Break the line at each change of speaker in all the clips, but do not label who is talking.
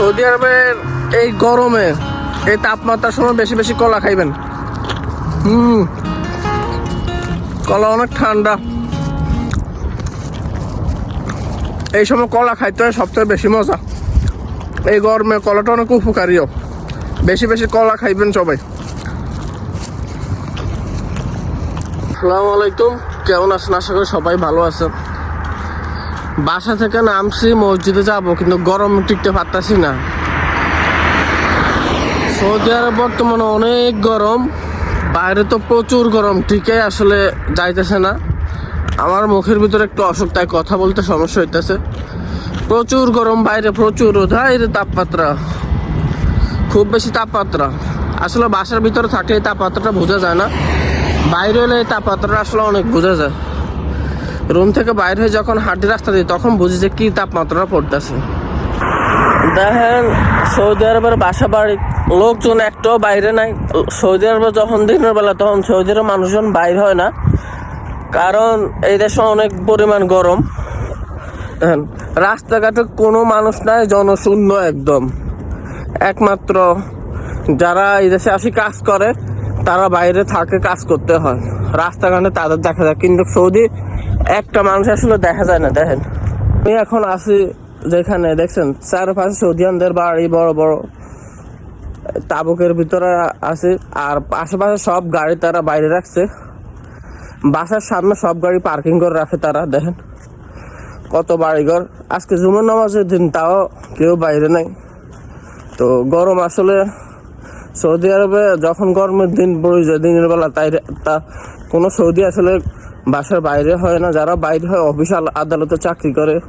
Saudi আরবের এই গরমে এই তাপমাত্রার সময় বেশি বেশি কলা খাইবেন। হুম। কলা অনেক ঠান্ডা। এই সময় কলা খাইতে হয় সবথেকে বেশি মজা। এই গরমে কলাটা অনেক উপকারীও। বেশি বেশি কলা খাইবেন সবাই। আসসালামু আলাইকুম। কেমন আছেন? আশা করি সবাই ভালো আছেন। বাসা থেকে নামছি, মসজিদে যাব, কিন্তু গরম টিকতে পারতাছি না। সৌদি আরব বর্তমানে অনেক গরম, বাইরে তো প্রচুর গরম, ঠিকই আসলে যাইতেছে না। আমার মুখের ভিতরে একটু অসুখ, তাই কথা বলতে সমস্যা হইতেছে। প্রচুর গরম, বাইরে প্রচুর বাইরে তাপমাত্রা। খুব বেশি তাপমাত্রা। আসলে বাসার ভিতরে থাকলে তাপমাত্রাটা বোঝা যায় না। বাইরে হলে তাপমাত্রাটা আসলে অনেক বোঝা যায়। রুম থেকে বাইর হয়ে যখন হাঁটি রাস্তা দিই তখন বুঝি যে কি তাপমাত্রা পড়তেছে। দেখেন, সৌদি আরবের বাসা বাড়ি লোকজন একটাও বাইরে নাই। সৌদি আরবে যখন দিনের বেলা, তখন সৌদি আরবের মানুষজন বাইর হয় না। কারণ এই দেশে অনেক পরিমাণ গরম। দেখেন, রাস্তাঘাটে কোনো মানুষ নাই, জনশূন্য একদম। একমাত্র যারা এই দেশে আসি কাজ করে তারা বাইরে থাকে, কাজ করতে হয়। রাস্তাঘাটে তাদের দেখা যায়। কিন্তু সৌদি, একটা মানুষ আসলে দেখা যায় না, দেখেন। আমি এখন আছি যেখানে, দেখছেন? চারপাশে সৌদিয়ানদের বাড়ি, বড় বড় তাবুকের ভিতরে আছে। আর আশেপাশে সব গাড়ি তারা বাইরে রাখছে। বাসার সামনে সব গাড়ি পার্কিং করে রাখে তারা, দেখেন। কত বাড়িঘর। আজকে জুমার নামাজের দিন, তাও কেউ বাইরে নাই। তো গরম আসলে সৌদি আরবে যখন গরমের দিন পড়ে যায় দিনের বেলা, তাই তা কোনো সৌদি আসলে বাসার বাইরে হয় না। যারা বাইরে হয় অফিস আদালতে চাকরি করে।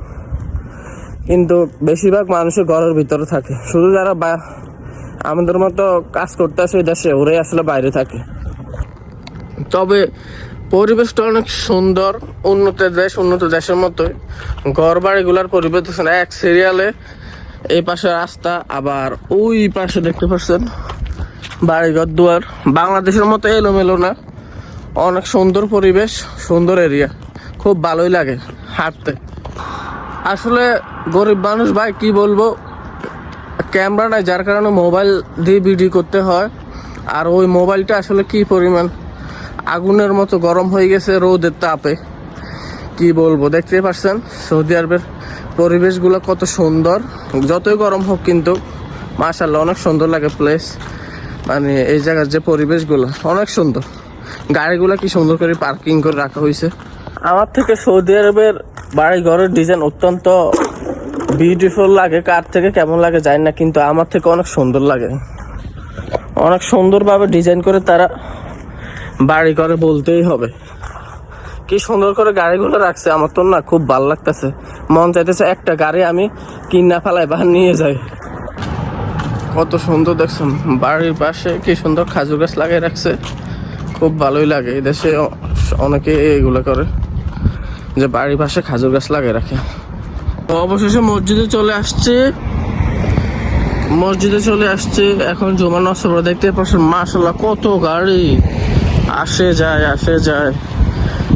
কিন্তু বেশিরভাগ মানুষের ঘরের ভিতরে থাকে। শুধু যারা আমাদের মতো কাজ করতে আসে দেশে, ওরাই আসলে বাইরে থাকে। তবে পরিবেশটা অনেক সুন্দর, উন্নত দেশ, উন্নত দেশের মতোই। ঘর বাড়িগুলার পরিবেশ এক সিরিয়ালে এই পাশে রাস্তা, আবার ওই পাশে দেখতে পাচ্ছেন। বাড়িঘর দুয়ার বাংলাদেশের মতো এলোমেলো না। অনেক সুন্দর পরিবেশ, সুন্দর এরিয়া খুব ভালোই লাগে হাঁটতে। আসলে গরিব মানুষ ভাই, কি বলব? ক্যামেরা নাই, যার কারণে মোবাইল দিয়ে ভিডিও করতে হয়। আর ওই মোবাইলটা আসলে কি পরিমাণ? আগুনের মতো গরম হয়ে গেছে রোদের তাপে। কি বলব, দেখতে পাচ্ছেন? সৌদি আরবের পরিবেশগুলো কত সুন্দর। যতই গরম হোক কিন্তু মাশাল্লাহ অনেক সুন্দর লাগে প্লেস মানে এই জায়গার যে পরিবেশগুলো, অনেক সুন্দর। গাড়িগুলো কি সুন্দর করে পার্কিং করে রাখা হয়েছে। আমার থেকে সৌদি আরবের বাড়ি ঘরের ডিজাইন অত্যন্ত বিউটিফুল লাগে। কার থেকে কেমন লাগে জানি না, কিন্তু আমার থেকে অনেক সুন্দর লাগে। অনেক সুন্দরভাবে ডিজাইন করে তারা বাড়ি করে বলতেই হবে। কি সুন্দর করে গাড়িগুলো রাখছে, আমার তো না খুব ভালো লাগতেছে। মন চাইতেছে একটা গাড়ি আমি কিনা ফেলাই বা নিয়ে যাই। কত সুন্দর দেখছেন। বাড়ির পাশে কি সুন্দর খাজুর গাছ লাগিয়ে রাখছে। খুব ভালোই লাগে। এই দেশে অনেকে এগুলো করে, যে বাড়ির পাশে খাজুর গাছ লাগিয়ে রাখে। অবশেষে মসজিদে চলে আসছে। মসজিদে চলে আসছে। এখন জমা নষ্ট দেখতে পাচ্ছেন মাসাল্লাহ কত গাড়ি। আসে যায় আসে যায়।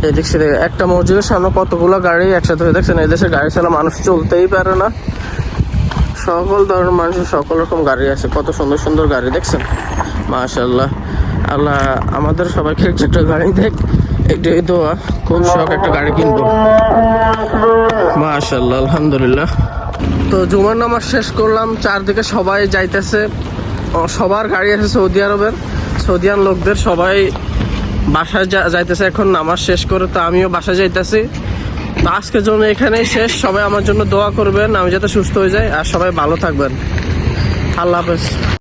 এদিক সেদিক একটা মসজিদের সামনে কতগুলো গাড়ি একসাথে দেখছেন, এই দেশে গাড়ি ছাড়া মানুষ চলতেই পারে না। সকল ধরনের মানুষের সকল রকম গাড়ি আছে। কত সুন্দর সুন্দর গাড়ি, দেখছেন? মাশাল্লাহ আল্লাহ আমাদের সবাইকে একটা গাড়ি দেখ একটাই দোয়া। খুব শখ একটা গাড়ি কিনবো। মাশাল্লাহ আলহামদুলিল্লাহ। তো জুমার নামাজ শেষ করলাম, চারদিকে সবাই যাইতেছে। সবার গাড়ি আছে সৌদি আরবের। সৌদি সৌদিয়ান লোকদের সবাই বাসায় যাইতেছে, এখন নামাজ শেষ করে, তো আমিও বাসায় যাইতেছি। তো আজকের জন্য এখানেই শেষ। সবাই আমার জন্য দোয়া করবেন, আমি যাতে সুস্থ হয়ে যাই, আর সবাই ভালো থাকবেন। আল্লাহ হাফেজ।